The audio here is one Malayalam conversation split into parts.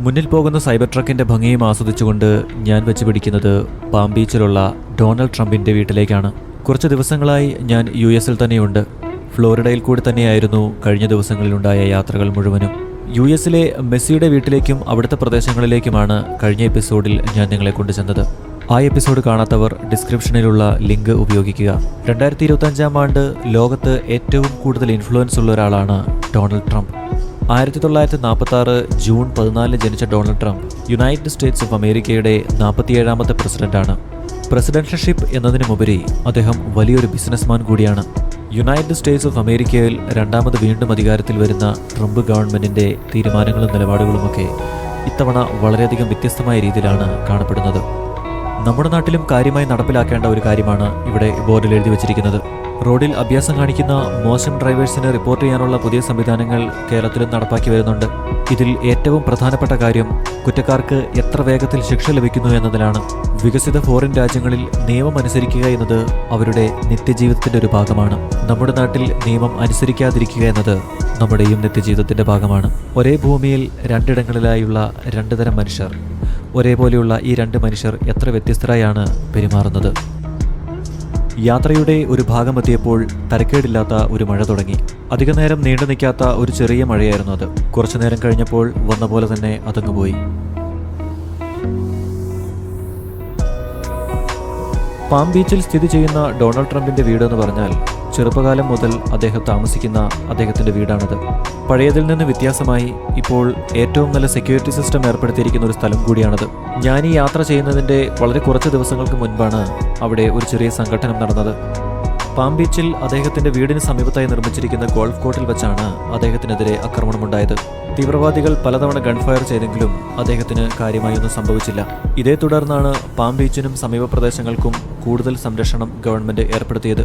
മുന്നിൽ പോകുന്ന സൈബർ ട്രക്കിന്റെ ഭംഗിയും ആസ്വദിച്ചുകൊണ്ട് ഞാൻ വെച്ച് പിടിക്കുന്നത് പാം ബീച്ചിലുള്ള ഡൊണാൾഡ് ട്രംപിന്റെ വീട്ടിലേക്കാണ്. കുറച്ച് ദിവസങ്ങളായി ഞാൻ യു എസിൽ തന്നെയുണ്ട്. ഫ്ലോറിഡയിൽ കൂടി തന്നെയായിരുന്നു കഴിഞ്ഞ ദിവസങ്ങളിലുണ്ടായ യാത്രകൾ മുഴുവനും. യു എസിലെ മെസ്സിയുടെ വീട്ടിലേക്കും അവിടുത്തെ പ്രദേശങ്ങളിലേക്കുമാണ് കഴിഞ്ഞ എപ്പിസോഡിൽ ഞാൻ നിങ്ങളെ കൊണ്ടുചെന്നത്. ആ എപ്പിസോഡ് കാണാത്തവർ ഡിസ്ക്രിപ്ഷനിലുള്ള ലിങ്ക് ഉപയോഗിക്കുക. രണ്ടായിരത്തി ഇരുപത്തഞ്ചാം ആണ്ട് ലോകത്ത് ഏറ്റവും കൂടുതൽ ഇൻഫ്ലുവൻസ് ഉള്ള ഒരാളാണ് ഡൊണാൾഡ് ട്രംപ്. ആയിരത്തി തൊള്ളായിരത്തി നാൽപ്പത്തി ആറ് ജൂൺ പതിനാലിന് ജനിച്ച Donald Trump United States of അമേരിക്കയുടെ നാൽപ്പത്തിയേഴാമത്തെ പ്രസിഡന്റാണ്. പ്രസിഡൻഷ്യൽഷിപ്പ് എന്നതിനുമുപരി അദ്ദേഹം വലിയൊരു ബിസിനസ്മാൻ കൂടിയാണ്. യുണൈറ്റഡ് സ്റ്റേറ്റ്സ് ഓഫ് അമേരിക്കയിൽ രണ്ടാമത് വീണ്ടും അധികാരത്തിൽ വരുന്ന ട്രംപ് ഗവൺമെന്റിന്റെ തീരുമാനങ്ങളും നിലപാടുകളുമൊക്കെ ഇത്തവണ വളരെയധികം വ്യത്യസ്തമായ രീതിയിലാണ് കാണപ്പെടുന്നത്. നമ്മുടെ നാട്ടിലും കാര്യമായി നടപ്പിലാക്കേണ്ട ഒരു കാര്യമാണ് ഇവിടെ ബോർഡിൽ എഴുതി വച്ചിരിക്കുന്നത്. റോഡിൽ അഭ്യാസം കാണിക്കുന്ന മോശം ഡ്രൈവേഴ്സിന് റിപ്പോർട്ട് ചെയ്യാനുള്ള പുതിയ സംവിധാനങ്ങൾ കേരളത്തിലും നടപ്പാക്കി വരുന്നുണ്ട്. ഇതിൽ ഏറ്റവും പ്രധാനപ്പെട്ട കാര്യം കുറ്റക്കാർക്ക് എത്ര വേഗത്തിൽ ശിക്ഷ ലഭിക്കുന്നു എന്നതിലാണ്. വികസിത ഫോറിൻ രാജ്യങ്ങളിൽ നിയമം അനുസരിക്കുക എന്നത് അവരുടെ നിത്യജീവിതത്തിന്റെ ഒരു ഭാഗമാണ്. നമ്മുടെ നാട്ടിൽ നിയമം അനുസരിക്കാതിരിക്കുക എന്നത് നമ്മുടെയും നിത്യജീവിതത്തിന്റെ ഭാഗമാണ്. ഒരേ ഭൂമിയിൽ രണ്ടിടങ്ങളിലായുള്ള രണ്ടു തരം മനുഷ്യർ. ഒരേപോലെയുള്ള ഈ രണ്ട് മനുഷ്യർ എത്ര വ്യത്യസ്തരായാണ് പെരുമാറുന്നത്. യാത്രയുടെ ഒരു ഭാഗമെത്തിയപ്പോൾ തരക്കേടില്ലാത്ത ഒരു മഴ തുടങ്ങി. അധികനേരം നീണ്ടു നിൽക്കാത്ത ഒരു ചെറിയ മഴയായിരുന്നു അത്. കുറച്ചു നേരം കഴിഞ്ഞപ്പോൾ വന്ന പോലെ തന്നെ അതങ്ങ് പോയി. പാം ബീച്ചിൽ സ്ഥിതി ചെയ്യുന്ന ഡൊണാൾഡ് ട്രംപിന്റെ വീട് എന്ന് പറഞ്ഞാൽ ചെറുപ്പകാലം മുതൽ അദ്ദേഹം താമസിക്കുന്ന അദ്ദേഹത്തിന്റെ വീടാണിത്. പഴയതിൽ നിന്ന് വ്യത്യാസമായി ഇപ്പോൾ ഏറ്റവും നല്ല സെക്യൂരിറ്റി സിസ്റ്റം ഏർപ്പെടുത്തിയിരിക്കുന്ന ഒരു സ്ഥലം കൂടിയാണത്. ഞാൻ ഈ യാത്ര ചെയ്യുന്നതിന്റെ വളരെ കുറച്ച് ദിവസങ്ങൾക്ക് മുൻപാണ് അവിടെ ഒരു ചെറിയ സംഘടനം നടന്നത്. പാം ബീച്ചിൽ അദ്ദേഹത്തിന്റെ വീടിന് സമീപത്തായി നിർമ്മിച്ചിരിക്കുന്ന ഗോൾഫ് കോർട്ടിൽ വെച്ചാണ് അദ്ദേഹത്തിനെതിരെ ആക്രമണമുണ്ടായത്. തീവ്രവാദികൾ പലതവണ ഗൺഫയർ ചെയ്തെങ്കിലും അദ്ദേഹത്തിന് കാര്യമായൊന്നും സംഭവിച്ചില്ല. ഇതേ തുടർന്നാണ് പാം ബീച്ചിനും സമീപ പ്രദേശങ്ങൾക്കും കൂടുതൽ സംരക്ഷണം ഗവൺമെന്റ് ഏർപ്പെടുത്തിയത്.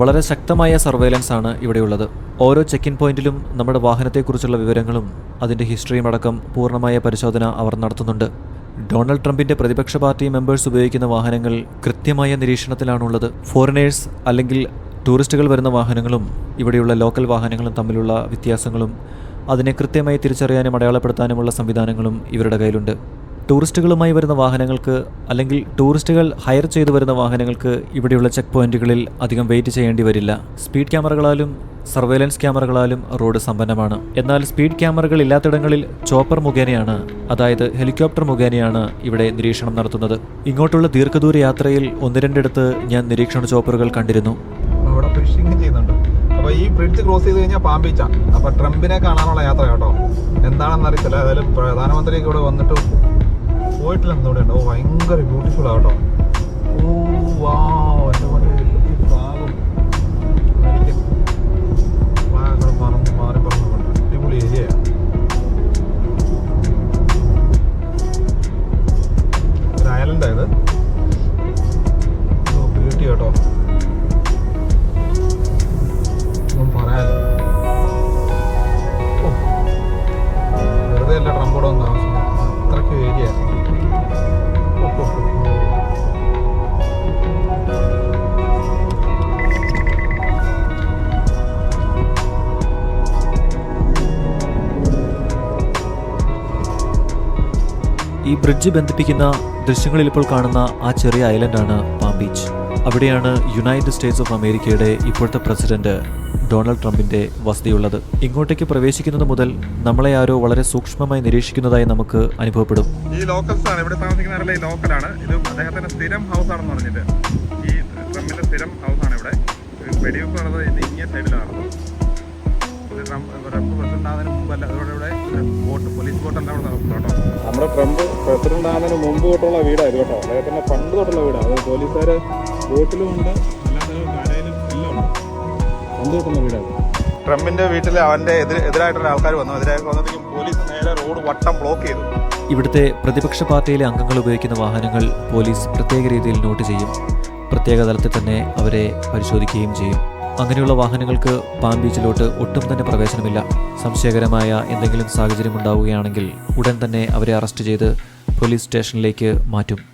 വളരെ ശക്തമായ സർവൈലൻസ് ആണ് ഇവിടെയുള്ളത്. ഓരോ ചെക്ക് ഇൻ പോയിന്റിലും നമ്മുടെ വാഹനത്തെക്കുറിച്ചുള്ള വിവരങ്ങളും അതിന്റെ ഹിസ്റ്ററിയും അടക്കം പൂർണമായ പരിശോധന അവർ നടത്തുന്നുണ്ട്. ഡൊണാൾഡ് ട്രംപിന്റെ പ്രതിപക്ഷ പാർട്ടി മെമ്പേഴ്സ് ഉപയോഗിക്കുന്ന വാഹനങ്ങൾ കൃത്യമായ നിരീക്ഷണത്തിലാണുള്ളത്. ഫോറിനേഴ്സ് അല്ലെങ്കിൽ ടൂറിസ്റ്റുകൾ വരുന്ന വാഹനങ്ങളും ഇവിടെയുള്ള ലോക്കൽ വാഹനങ്ങളും തമ്മിലുള്ള വ്യത്യാസങ്ങളും അതിനെ കൃത്യമായി തിരിച്ചറിയാനും അടയാളപ്പെടുത്താനുമുള്ള സംവിധാനങ്ങളും ഇവരുടെ കയ്യിലുണ്ട്. ടൂറിസ്റ്റുകളുമായി വരുന്ന വാഹനങ്ങൾക്ക് അല്ലെങ്കിൽ ടൂറിസ്റ്റുകൾ ഹയർ ചെയ്തു വരുന്ന വാഹനങ്ങൾക്ക് ഇവിടെയുള്ള ചെക്ക് പോയിന്റുകളിൽ അധികം വെയിറ്റ് ചെയ്യേണ്ടി വരില്ല. സ്പീഡ് ക്യാമറകളാലും സർവൈലൻസ് ക്യാമറകളാലും റോഡ് സമ്പന്നമാണ്. എന്നാൽ സ്പീഡ് ക്യാമറകൾ ഇല്ലാത്തിടങ്ങളിൽ ചോപ്പർ മുഖേനയാണ് അതായത് ഹെലികോപ്റ്റർ മുഖേനയാണ് ഇവിടെ നിരീക്ഷണം നടത്തുന്നത്. ഇങ്ങോട്ടുള്ള ദീർഘദൂര യാത്രയിൽ ഒന്ന് രണ്ടിടത്ത് ഞാൻ നിരീക്ഷണ ചോപ്പറുകൾ കണ്ടിരുന്നു. ഫിഷിംഗ് ചെയ്യുന്നുണ്ട്. അപ്പൊ ഈ ബ്രിഡ്ജ് ക്രോസ് ചെയ്ത് കഴിഞ്ഞാൽ പാം ബീച്ചാണ് അപ്പൊ ട്രംപിനെ കാണാനുള്ള യാത്ര കേട്ടോ. എന്താണെന്ന് അറിയത്തില്ല ഏതായാലും പ്രധാനമന്ത്രിയൊക്കെ ഇവിടെ വന്നിട്ട് പോയിട്ടില്ല ഇവിടെ ഓ ഭയങ്കര ബ്യൂട്ടിഫുൾ ആട്ടോ ഓ വാ എന്റെ പോലെ എനിക്ക് flag പറന്ന് മാറി കൊണ്ട് അടിപൊളി ഐലൻഡ് ബ്യൂട്ടി വെറുതെ അല്ല ട്രംപോടെ താമസിക്കുന്നത്. ഈ ബ്രിഡ്ജ് ബന്ധിപ്പിക്കുന്ന ദൃശ്യങ്ങളിൽ ഇപ്പോൾ കാണുന്ന ആ ചെറിയ ഐലൻഡാണ് പാം ബീച്ച് അവിടെയാണ് യുണൈറ്റഡ് സ്റ്റേറ്റ്സ് ഓഫ് അമേരിക്കയുടെ ഇപ്പോഴത്തെ പ്രസിഡന്റ് ഡൊണാൾഡ് ട്രംപിന്റെ വസതിയുള്ളത്. ഇങ്ങോട്ടേക്ക് പ്രവേശിക്കുന്നത് മുതൽ നമ്മളെ ആരോ വളരെ സൂക്ഷ്മമായി നിരീക്ഷിക്കുന്നതായി നമുക്ക് അനുഭവപ്പെടും. ഈ ലോക്കൽസ് ആണ്. ഇവിടെ താമസിക്കുന്നവരല്ല ഈ ലോക്കലാണ് ഇത് അദ്ദേഹത്തിന്റെ സ്ഥിരം ഹൗസ് ആണെന്ന് പറഞ്ഞിട്ട് ഈ ട്രംപിന്റെ സ്ഥിരം ഹൗസ് ആണ് ഇവിടെ. വെടിവെപ്പ് നടന്നത് ഇതിന്റെ സൈഡിലാണ് ട്രംപ് ട്രംപ് പ്രസിഡന്റ് ആകുന്നതിന് മുമ്പല്ല അതോടെ ഇവിടെ ബോട്ട് പോലീസ് ബോട്ടെല്ലാം കേട്ടോ. നമ്മുടെ ട്രംപ് പ്രസിഡന്റ് ആകുന്നതിന് മുമ്പ് തൊട്ടുള്ള വീടായിരുന്നു കേട്ടോ. അദ്ദേഹത്തിന്റെ പണ്ട് തൊട്ടുള്ള വീടാണ് അത് പോലീസുകാര് ബോട്ടിലും ഉണ്ട് അല്ലാതെ കരയിലും എല്ലാം ഉണ്ട്. പണ്ട് തൊട്ടുള്ള വീടാണ് ട്രംപിന്റെ വീട്ടിൽ അവന്റെ എതിരായിട്ടുള്ള ആൾക്കാർ വന്നു. എതിരായിട്ട് വന്നപ്പോഴേക്കും പോലീസ് നേരെ റോഡ് വട്ടം ബ്ലോക്ക് ചെയ്തു. ഇവിടുത്തെ പ്രതിപക്ഷ പാർട്ടിയിലെ അംഗങ്ങൾ ഉപയോഗിക്കുന്ന വാഹനങ്ങൾ പോലീസ് പ്രത്യേക രീതിയിൽ നോട്ട് ചെയ്യും. പ്രത്യേക തലത്തിൽ തന്നെ അവരെ പരിശോധിക്കുകയും ചെയ്യും. അങ്ങനെയുള്ള വാഹനങ്ങൾക്ക് പാം ബീച്ചിലോട്ട് ഒട്ടും തന്നെ പ്രവേശനമില്ല. സംശയകരമായ എന്തെങ്കിലും സാഹചര്യം ഉണ്ടാവുകയാണെങ്കിൽ ഉടൻ തന്നെ അവരെ അറസ്റ്റ് ചെയ്ത് പോലീസ് സ്റ്റേഷനിലേക്ക് മാറ്റും.